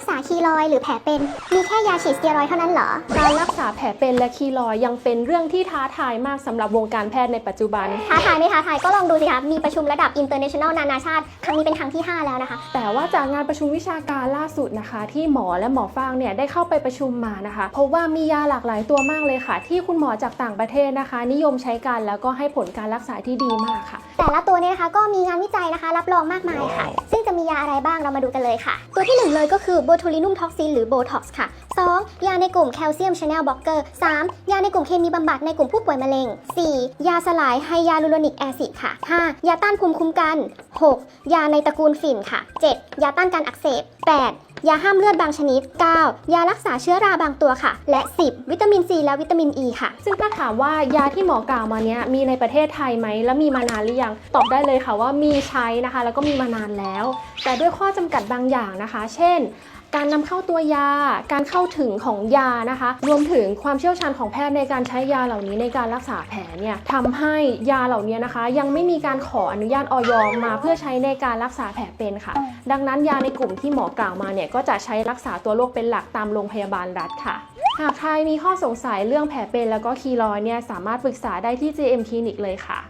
รักษาคีรอยด์หรือแผลเป็น มีแค่ยาฉีดสเตียรอยด์เท่านั้นเหรอ การรักษาแผลเป็นและคีรอยด์ยังเป็นเรื่องที่ท้าทายมากสำหรับวงการแพทย์ในปัจจุบัน ท้าทายไม่ท้าทายก็ลองดูสิคะมีประชุมระดับ international นานาชาติ ครั้งนี้เป็นครั้งที่ 5 แล้วนะคะ แต่ว่าจากงานประชุมวิชาการล่าสุดนะคะ ที่หมอและหมอฟางเนี่ยได้เข้าไปประชุมมานะคะพบว่ามียาหลากหลายตัวมากเลยค่ะ ที่คุณหมอจากต่างประเทศนะคะ นิยมใช้กันแล้วก็ให้ผลการรักษาที่ดีมากค่ะ แต่ละตัวเนี่ยนะคะก็มีงานวิจัยนะคะ รับรองมากมายค่ะซึ่ง จะมียาอะไรบ้างเรามาดูกันเลยค่ะ ตัวที่ 1 เลยก็คือ botulinum toxin หรือ botox ค่ะ 2. ยาในกลุ่ม calcium channel blocker 3. ยาในกลุ่มเคมีบำบัดในกลุ่มผู้ป่วยมะเร็ง 4. ยาสลายไฮยาลูโรนิกแอซิดค่ะ 5. ยาต้านภูมิคุ้มกัน 6. ยาในตระกูลฝิ่นค่ะ 7. ยาต้านการอักเสบ 8. ยาห้ามเลือดบางชนิด 9. ยารักษาเชื้อราบางตัวค่ะ และ 10. วิตามินซีและวิตามินอ e ีค่ะ ซึ่งถ้าถามว่ายาที่หมอกล่าวมาเนี้ยมีในประเทศไทยไหม และมีมานานหรือยัง ตอบได้เลยค่ะว่ามีใช้นะคะ แล้วก็มีมานานแล้วแต่ด้วยข้อจำกัดบางอย่างนะคะ เช่น การนำเข้าตัวยา การเข้าถึงของยานะคะ รวมถึงความเชี่ยวชาญของแพทย์ในการใช้ยาเหล่านี้ในการรักษาแผลเนี่ยทำให้ยาเหล่านี้นะคะ ยังไม่มีการขออนุญาตออยมาเพื่อใช้ในการรักษาแผลเป็นค่ะ ดังนั้นยาในกลุ่มที่หมอกล่าวมาเนี่ยก็จะใช้รักษาตัวโรคเป็นหลักตามโรงพยาบาลรัฐค่ะหากใครมีข้อสงสัยเรื่องแผลเป็นแล้วก็คีรอยด์เนี่ยสามารถปรึกษาได้ที่ JM Clinic เลยค่ะ